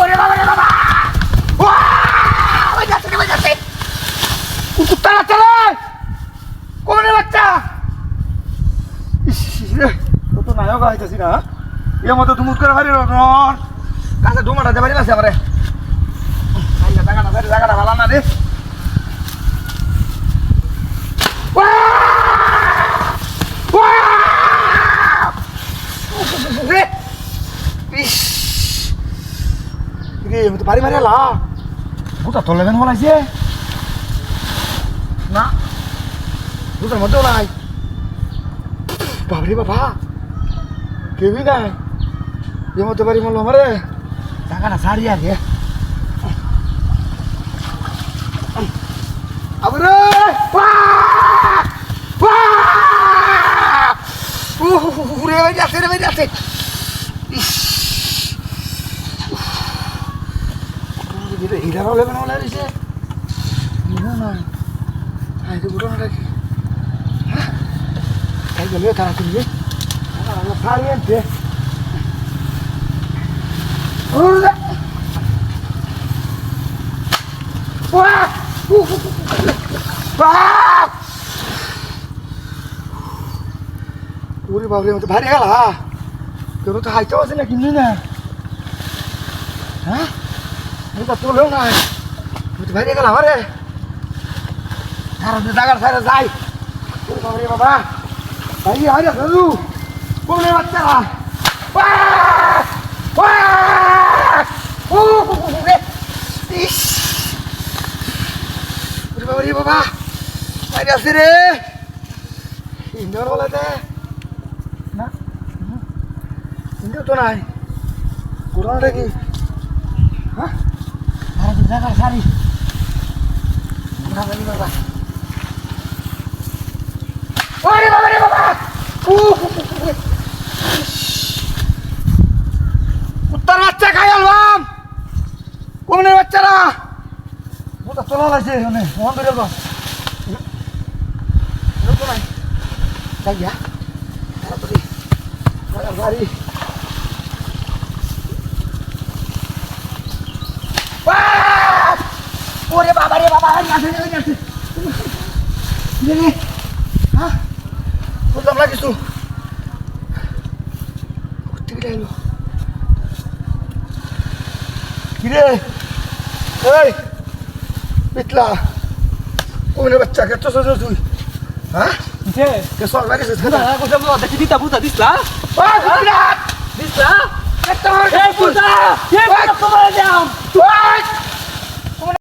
ওরে বাবা রে বাবা! ওই যাচ্ছে ওই যাচ্ছে? কুত্তা বাচ্চা রে কোন বাচ্চা? তো নায়ক আইতাছি না এর মতো তুমি করে হারি রন কাছে ডুমাটা দেবারি না আমারে। জায়গাটা জায়গাটা ভালো না রে। ওয়া! ইস তো বাড়ি মারি আলা বুটা তলে বেন বলাইছে না বুটার মধ্যেও নাই বাবরে বাবা কেউই নাই এর মধ্যে বাড়ি মারলো আমারে টাকাটা সারি আগে আবরে উরে বেজে আছে রে বেজে আছে হিরারও লেবেন বলে দিছে। না না আই তো বুড়ো নাকি। তাই গেলে তারা তুমি আমরা ফাড়ি আনতে ওরে ওয়া বাপ ওরে বাবরে মতো ভারী গেল কেউ তো হাইতেও আছে না কিনি না? হ্যাঁ? আমি তো তোলেও নাই। আমি তো বাইরে গেলাম আরে সারা জায়গার সাইডে যাই। বাবরে বাবা ভাই আরে দাদু কোনে বাচ্চারা? ওয়াক! ওয়াক! ও, ও, ও, রে! ইস! ওরে বাবা রে বাবা। বাইরে আছে রে। ইন্দ্র বলাতে না। ইন্দ্র তো নাই। কোরআনটা কি হ্যাঁ? আর তো জায়গা সারি বাবা। ওরে বাবা রে বাবা! উ, উ, উ, উ, উ। কুত্তার বাচ্চা খাই আলবাম। কোমনের বাচ্চারা? মোটা তোলা লাগছে মানে মন ধরে বাবা তো নাই যাই গিয়া তাড়াতাড়ি বাড়ি, বাড়ি বাপ! ওরে বাবা রে বাবা হ্যাঁ? বুঝলাম না কিছু। কোথেকে এলো? কিরে? এই পিতলা কোনে বাচ্চা কে তো সোজো তুই? হ্যাঁ? যে কে সব লাগিস বুঝা কোথাও বুঝা? দেখি দিতা তোমার যাও